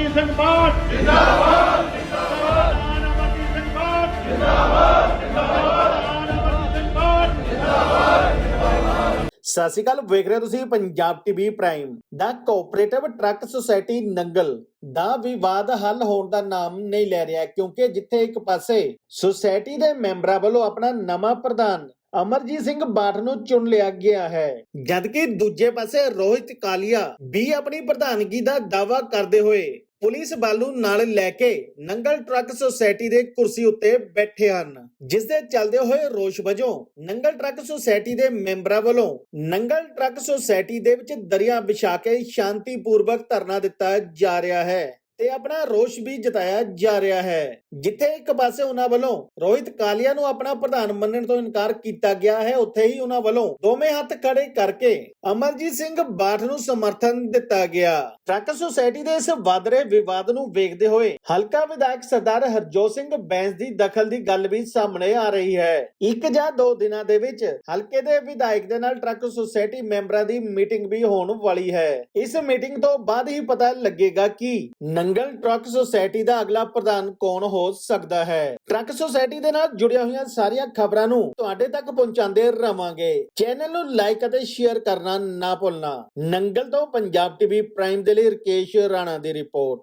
ਅਮਰਜੀਤ ਸਿੰਘ ਬਾਠ ਜਿੰਦਾਬਾਦ ਜਿੰਦਾਬਾਦ ਅਮਰਜੀਤ ਸਿੰਘ ਬਾਠ ਜਿੰਦਾਬਾਦ ਜਿੰਦਾਬਾਦ ਅਮਰਜੀਤ ਸਿੰਘ ਬਾਠ ਸਤਿ ਸ਼੍ਰੀ ਅਕਾਲ, ਵੇਖ ਰਹੇ ਤੁਸੀਂ ਪੰਜਾਬ ਟੀਵੀ ਪ੍ਰਾਈਮ ਦਾ ਕੋਆਪਰੇਟਿਵ ਟਰੱਕ ਸੁਸਾਇਟੀ ਨੰਗਲ। ਦਾ ਵਿਵਾਦ ਹੱਲ ਹੋਣ ਦਾ ਨਾਮ ਨਹੀਂ ਲੈ ਰਿਹਾ, ਕਿਉਂਕਿ ਜਿੱਥੇ ਇੱਕ ਪਾਸੇ ਸੁਸਾਇਟੀ ਦੇ ਮੈਂਬਰਾਂ ਵੱਲੋਂ ਆਪਣਾ ਨਵਾਂ ਪ੍ਰਧਾਨ ਅਮਰਜੀਤ ਸਿੰਘ ਬਾਠ ਨੂੰ ਚੁਣ ਲਿਆ ਗਿਆ ਹੈ, ਜਦਕਿ ਦੂਜੇ ਪਾਸੇ ਰੋਹਿਤ ਕਾਲੀਆ ਵੀ ਆਪਣੀ ਪ੍ਰਧਾਨਗੀ ਦਾ ਦਾਅਵਾ ਕਰਦੇ ਹੋਏ ਪੁਲਿਸ ਬਾਲੂ ਨਾਲ ਲੈ ਕੇ ਨੰਗਲ ਟਰੱਕ ਸੁਸਾਇਟੀ ਦੇ ਕੁਰਸੀ ਉੱਤੇ ਬੈਠੇ ਹਨ। ਜਿਸ ਦੇ ਚੱਲਦੇ ਹੋਏ ਰੋਸ਼ ਵਜੋਂ ਨੰਗਲ ਟਰੱਕ ਸੁਸਾਇਟੀ ਦੇ ਮੈਂਬਰਾਂ ਵੱਲੋਂ ਨੰਗਲ ਟਰੱਕ ਸੁਸਾਇਟੀ ਦੇ ਵਿੱਚ ਦਰਿਆ ਵਿਛਾ ਕੇ ਸ਼ਾਂਤੀਪੂਰਵਕ ਧਰਨਾ ਦਿੱਤਾ ਜਾ ਰਿਹਾ ਹੈ। ਤੇ ਆਪਣਾ ਰੋਸ਼ ਵੀ ਜਤਾਇਆ ਜਾ ਰਿਹਾ ਹੈ। ਜਿੱਥੇ ਇੱਕ ਪਾਸੇ ਉਹਨਾਂ ਵੱਲੋਂ ਰੋਹਿਤ ਕਾਲੀਆ ਨੂੰ ਆਪਣਾ ਪ੍ਰਧਾਨ ਮੰਨਣ ਤੋਂ ਇਨਕਾਰ ਕੀਤਾ ਗਿਆ ਹੈ, ਉੱਥੇ ਹੀ ਉਹਨਾਂ ਵੱਲੋਂ ਦੋਵੇਂ ਹੱਥ ਖੜੇ ਕਰਕੇ ਅਮਰਜੀਤ ਸਿੰਘ ਬਾਠ ਨੂੰ ਸਮਰਥਨ ਦਿੱਤਾ ਗਿਆ। ਟਰੱਕ ਸੁਸਾਇਟੀ ਦੇ ਇਸ ਵੱਧ ਵਿਵਾਦ ਨੂੰ ਵੇਖਦੇ ਹੋਏ ਹਲਕਾ ਵਿਧਾਇਕ ਸਰਦਾਰ ਹਰਜੋਤ ਸਿੰਘ ਬੈਂਸ ਦੀ ਦਖਲ ਦੀ ਗੱਲ ਵੀ ਸਾਹਮਣੇ ਆ ਰਹੀ ਹੈ। ਇੱਕ ਜਾਂ ਦੋ ਦਿਨਾਂ ਦੇ ਵਿੱਚ ਹਲਕੇ ਦੇ ਵਿਧਾਇਕ ਦੇ ਨਾਲ ਟਰੱਕ ਸੁਸਾਇਟੀ ਮੈਂਬਰਾਂ ਦੀ ਮੀਟਿੰਗ ਵੀ ਹੋਣ ਵਾਲੀ ਹੈ। ਇਸ ਮੀਟਿੰਗ ਤੋਂ ਬਾਅਦ ਹੀ ਪਤਾ ਲੱਗੇਗਾ ਕਿ ਨੰਗਲ ਟਰੱਕ ਸੁਸਾਇਟੀ ਦਾ ਅਗਲਾ ਪ੍ਰਧਾਨ ਕੌਣ ਹੋ ਸਕਦਾ ਹੈ? ਟਰੱਕ ਸੁਸਾਇਟੀ ਦੇ ਨਾਲ ਜੁੜੀਆਂ ਹੋਈਆਂ ਸਾਰੀਆਂ ਖਬਰਾਂ ਨੂੰ ਤੁਹਾਡੇ ਤੱਕ ਪਹੁੰਚਾਉਂਦੇ ਰਵਾਂਗੇ। ਚੈਨਲ ਨੂੰ ਲਾਈਕ ਅਤੇ ਸ਼ੇਅਰ ਕਰਨਾ ਨਾ ਭੁੱਲਣਾ। ਨੰਗਲ ਤੋਂ ਪੰਜਾਬ ਟੀਵੀ ਪ੍ਰਾਈਮ ਦੇ ਲਈ ਰਕੇਸ਼ ਰਾਣਾ ਦੀ ਰਿਪੋਰਟ